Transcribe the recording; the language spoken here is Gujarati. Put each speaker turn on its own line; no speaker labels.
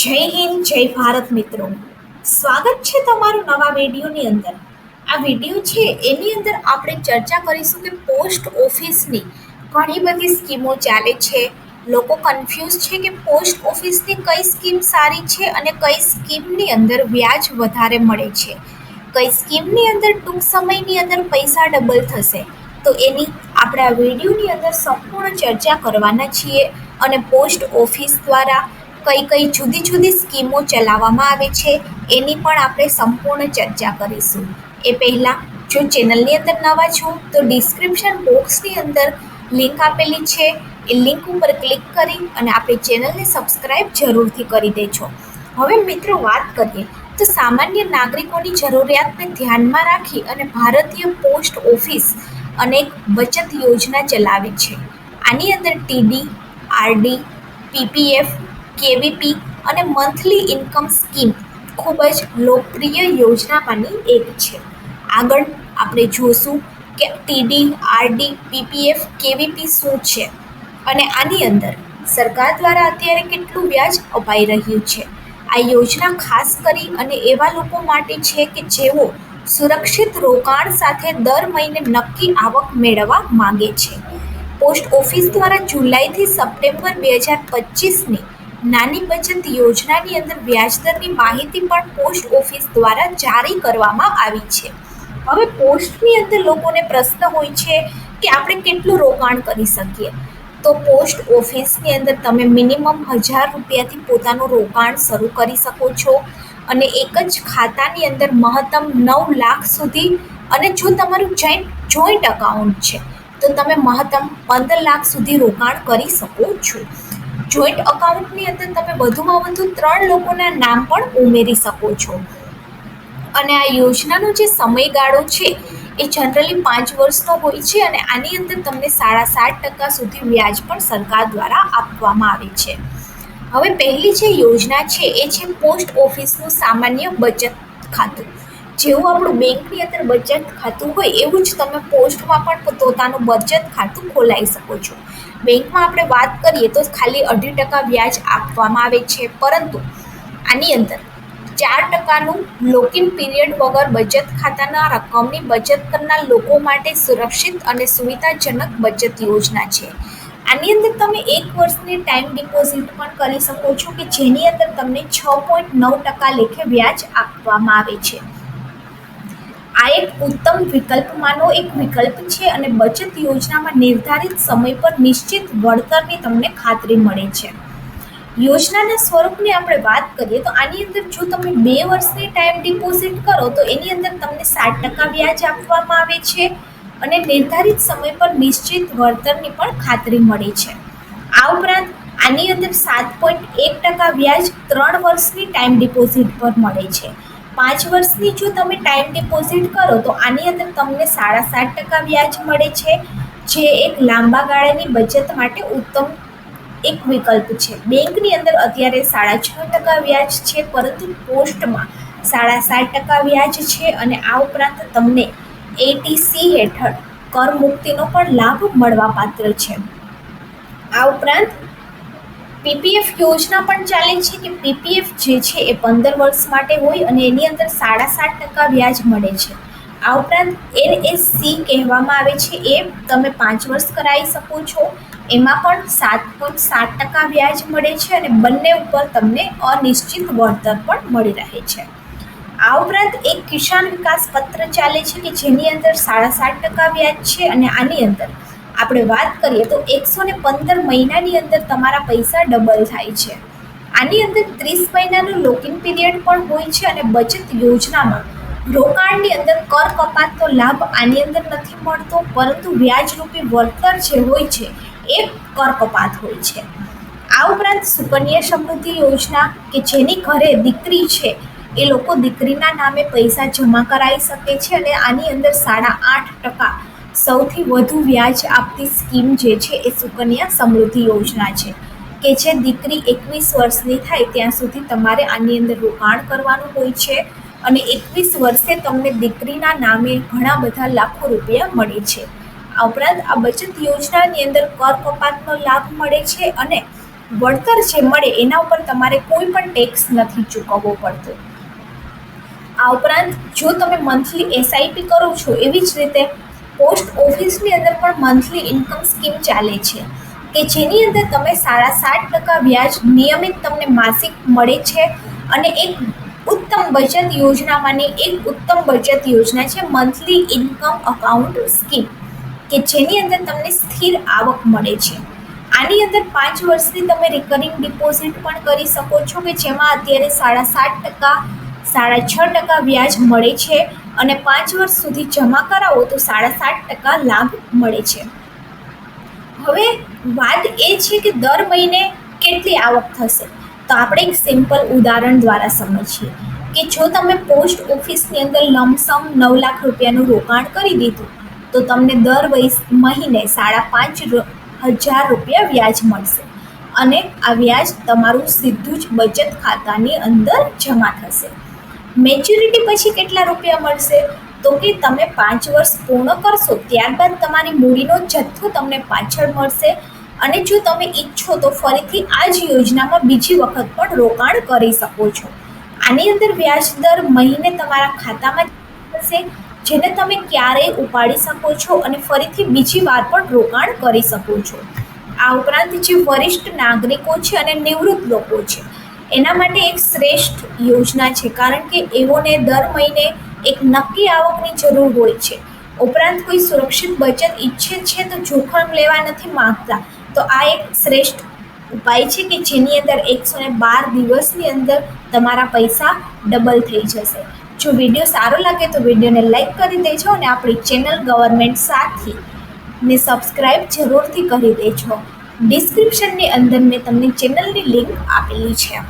જય હિન્દ, જય ભારત મિત્રો. સ્વાગત છે તમારું નવા વિડીયોની અંદર. આ વીડિયો છે, એની અંદર આપણે ચર્ચા કરીશું કે પોસ્ટ ઓફિસની ઘણી બધી સ્કીમો ચાલે છે. લોકો કન્ફ્યુઝ છે કે પોસ્ટ ઓફિસની કઈ સ્કીમ સારી છે અને કઈ સ્કીમની અંદર વ્યાજ વધારે મળે છે. કઈ સ્કીમની અંદર ટૂંક સમયની અંદર પૈસા ડબલ થશે. તો એની આપણે આ વિડીયોની અંદર સંપૂર્ણ ચર્ચા કરવાના છીએ અને પોસ્ટ ઓફિસ દ્વારા કઈ કઈ જુદી જુદી સ્કીમો ચલાવવામાં આવે છે, એની પણ આપણે સંપૂર્ણ ચર્ચા કરીશું. એ પહેલાં, જો ચેનલની અંદર નવા છો, તો ડિસ્ક્રિપ્શન બોક્સની અંદર લિંક આપેલી છે. એ લિંક ઉપર ક્લિક કરી અને આપણી ચેનલને સબસ્ક્રાઈબ જરૂરથી કરી દેજો. હવે મિત્રો વાત કરીએ, તો સામાન્ય નાગરિકોની જરૂરિયાતને ધ્યાનમાં રાખી અને ભારતીય પોસ્ટ ઓફિસ અનેક બચત યોજના ચલાવે છે. આની અંદર ટીડી, આરડી, પીપીએફ કેવીપી અને મંથલી ઇન્કમ સ્કીમ ખૂબ જ લોકપ્રિય યોજનામાંની એક છે. આગળ આપણે જોશું કે ટીડી, આરડી, પીપીએફ, કેવીપી શું છે અને આની અંદર સરકાર દ્વારા અત્યારે કેટલું વ્યાજ અપાઈ રહ્યું છે? આ યોજના ખાસ કરી અને એવા લોકો માટે છે કે જેઓ સુરક્ષિત રોકાણ સાથે દર મહિને નક્કી આવક મેળવવા માંગે છે. પોસ્ટ ઓફિસ દ્વારા જુલાઈથી સપ્ટેમ્બર બે હજાર પચીસની નાની બચત યોજનાની અંદર વ્યાજદરની માહિતી પણ પોસ્ટ ઓફિસ દ્વારા જારી કરવામાં આવી છે. હવે પોસ્ટની અંદર લોકોને પ્રશ્ન હોય છે કે આપણે કેટલું રોકાણ કરી શકીએ? તો પોસ્ટ ઓફિસની અંદર તમે મિનિમમ હજાર રૂપિયાથી પોતાનું રોકાણ શરૂ કરી શકો છો અને એક જ ખાતાની અંદર મહત્તમ નવ લાખ સુધી અને જો તમારું જોઈન્ટ જોઈન્ટ અકાઉન્ટ છે, તો તમે મહત્તમ પંદર લાખ સુધી રોકાણ કરી શકો છો. જોઈન્ટ અકાઉન્ટની અંદર તમે વધુમાં વધુ ત્રણ લોકોના નામ પણ ઉમેરી શકો છો. અને આ યોજનાનો જે સમયગાળો છે, એ જનરલી પાંચ વર્ષનો હોય છે અને આની અંદર તમને સાડા સાત ટકા સુધી વ્યાજ પણ સરકાર દ્વારા આપવામાં આવે છે. હવે પહેલી જે યોજના છે, એ છે પોસ્ટ ઓફિસનું સામાન્ય બચત ખાતું. જેવું આપણું બેંકની અંદર બચત ખાતું હોય, એવું જ તમે પોસ્ટમાં પણ પોતાનું બચત ખાતું ખોલાવી શકો છો. બેંકમાં આપણે વાત કરીએ તો ખાલી અઢી ટકા વ્યાજ આપવામાં આવે છે, પરંતુ આની અંદર ચાર ટકાનું લોકિન પીરિયડ વગર બચત ખાતાના રકમની બચત કરનાર લોકો માટે સુરક્ષિત અને સુવિધાજનક બચત યોજના છે. આની અંદર તમે એક વર્ષની ટાઈમ ડિપોઝિટ પણ કરી શકો છો કે જેની અંદર તમને છ પોઈન્ટ નવ ટકા લેખે વ્યાજ આપવામાં આવે છે. આ એક ઉત્તમ વિકલ્પમાંનો એક વિકલ્પ છે અને બચત યોજનામાં નિર્ધારિત સમય પર નિશ્ચિત વળતરની તમને ખાતરી મળે છે. યોજનાના સ્વરૂપની આપણે વાત કરીએ તો આની અંદર જો તમે બે વર્ષની ટાઈમ ડિપોઝિટ કરો તો એની અંદર તમને સાત ટકા વ્યાજ આપવામાં આવે છે અને નિર્ધારિત સમય પર નિશ્ચિત વળતરની પણ ખાતરી મળે છે. આ ઉપરાંત આની અંદર સાત પોઈન્ટ એક ટકા વ્યાજ ત્રણ વર્ષની ટાઈમ ડિપોઝિટ પર મળે છે. પાંચ વર્ષની જો તમે ટાઈમ ડિપોઝિટ કરો, તો આની અંદર તમને સાડા સાત ટકા વ્યાજ મળે છે, જે એક લાંબા ગાળાની બચત માટે ઉત્તમ એક વિકલ્પ છે. બેંકની અંદર અત્યારે સાડા છ ટકા વ્યાજ છે, પરંતુ પોસ્ટમાં સાડા સાત ટકા વ્યાજ છે અને આ ઉપરાંત તમને એટીસી હેઠળ કર મુક્તિનો પણ લાભ મળવાપાત્ર છે. આ ઉપરાંત પીપીએફ યોજના પણ ચાલે છે કે પીપીએફ જે છે એ પંદર વર્ષ માટે હોય અને એની અંદર સાડા સાત ટકા વ્યાજ મળે છે. આ ઉપરાંત એનએસસી કહેવામાં આવે છે એ તમે પાંચ વર્ષ કરાવી શકો છો. એમાં પણ સાત પોઈન્ટ સાત ટકા વ્યાજ મળે છે અને બંને ઉપર તમને અનિશ્ચિત વળતર પણ મળી રહે છે. આ ઉપરાંત એક કિસાન વિકાસ પત્ર ચાલે છે કે જેની અંદર સાડા સાત ટકા વ્યાજ છે અને આની અંદર આપણે વાત કરીએ તો એકસો ને પંદર મહિનાની અંદર તમારા પૈસા ડબલ થાય છે. આની અંદર ત્રીસ મહિનાનું લોકિંગ પીરિયડ પણ હોય છે અને બચત યોજનામાં રોકાણની અંદર કર કપાતનો લાભ આની અંદર નથી મળતો, પરંતુ વ્યાજરૂપી વળતર જે હોય છે એ કર કપાત હોય છે. આ ઉપરાંત સુકન્યા સમૃદ્ધિ યોજના કે જેની ઘરે દીકરી છે, એ લોકો દીકરીના નામે પૈસા જમા કરાવી શકે છે અને આની અંદર સાડા આઠ ટકા સૌથી વધુ વ્યાજ આપતી સ્કીમ જે છે એ સુકન્યા સમૃદ્ધિ યોજના છે, કે જે દીકરી એકવીસ વર્ષની થાય ત્યાં સુધી તમારે આની અંદર રોકાણ કરવાનું હોય છે અને એકવીસ વર્ષે તમને દીકરીના નામે ઘણા બધા લાખો રૂપિયા મળે છે. આ ઉપરાંત આ બચત યોજનાની અંદર કર કપાતનો લાભ મળે છે અને વળતર જે મળે એના ઉપર તમારે કોઈ પણ ટેક્સ નથી ચૂકવવો પડતો. આ ઉપરાંત જો તમે મંથલી એસઆઈપી કરો છો એવી જ રીતે પોસ્ટ ઓફિસની અંદર પણ મંથલી ઇન્કમ સ્કીમ ચાલે છે, કે જેની અંદર તમે સાડા સાત ટકા વ્યાજ નિયમિત તમને માસિક મળે છે અને એક ઉત્તમ બચત યોજનામાંની એક ઉત્તમ બચત યોજના છે મંથલી ઇન્કમ અકાઉન્ટ સ્કીમ કે જેની અંદર તમને સ્થિર આવક મળે છે. આની અંદર પાંચ વર્ષની તમે રિકરિંગ ડિપોઝિટ પણ કરી શકો છો, કે જેમાં અત્યારે સાડા સાત ટકા સાડા છ ટકા વ્યાજ મળે છે અને પાંચ વર્ષ સુધી જમા કરાવો તો સાડા સાત ટકા લાભ મળે છે. હવે વાત એ છે કે દર મહિને કેટલી આવક થશે? તો આપણે એક સિમ્પલ ઉદાહરણ દ્વારા સમજીએ કે જો તમે પોસ્ટ ઓફિસની અંદર લમસમ નવ લાખ રૂપિયાનું રોકાણ કરી દીધું, તો તમને દર મહિને સાડા પાંચ હજાર રૂપિયા વ્યાજ મળશે અને આ વ્યાજ તમારું સીધું જ બચત ખાતાની અંદર જમા થશે. મેચ્યુરિટી પછી કેટલા રૂપિયા મળશે? તો કે તમે પાંચ વર્ષ પૂર્ણ કરશો, ત્યારબાદ તમારી મૂડીનો જથ્થો તમને પાછળ મળશે. અને જો તમે ઈચ્છો તો ફરીથી આ જ યોજનામાં બીજી વખત પણ રોકાણ કરી શકો છો. આની અંદર વ્યાજ દર મહિને તમારા ખાતામાં થશે જેને તમે ક્યારેય ઉપાડી શકો છો અને ફરીથી બીજી વાર પણ રોકાણ કરી શકો છો. આ ઉપરાંત જે વરિષ્ઠ નાગરિકો છે અને નિવૃત્ત લોકો છે એના માટે એક શ્રેષ્ઠ યોજના છે, કારણ કે એઓને દર મહિને એક નક્કી આવકની જરૂર હોય છે. ઉપરાંત કોઈ સુરક્ષિત બચત ઈચ્છે છે તો જોખમ લેવા નથી માંગતા. તો આ એક શ્રેષ્ઠ ઉપાય છે કે જેની અંદર એકસો ને બાર દિવસની અંદર તમારા પૈસા ડબલ થઈ જશે. જો વીડિયો સારો લાગે તો વિડીયોને લાઈક કરી દેજો અને આપણી ચેનલ ગવર્મેન્ટ સાથી ને સબસ્ક્રાઇબ જરૂરથી કરી દેજો. ડિસ્ક્રિપ્શનની અંદર મેં તમને ચેનલની લિંક આપેલી છે.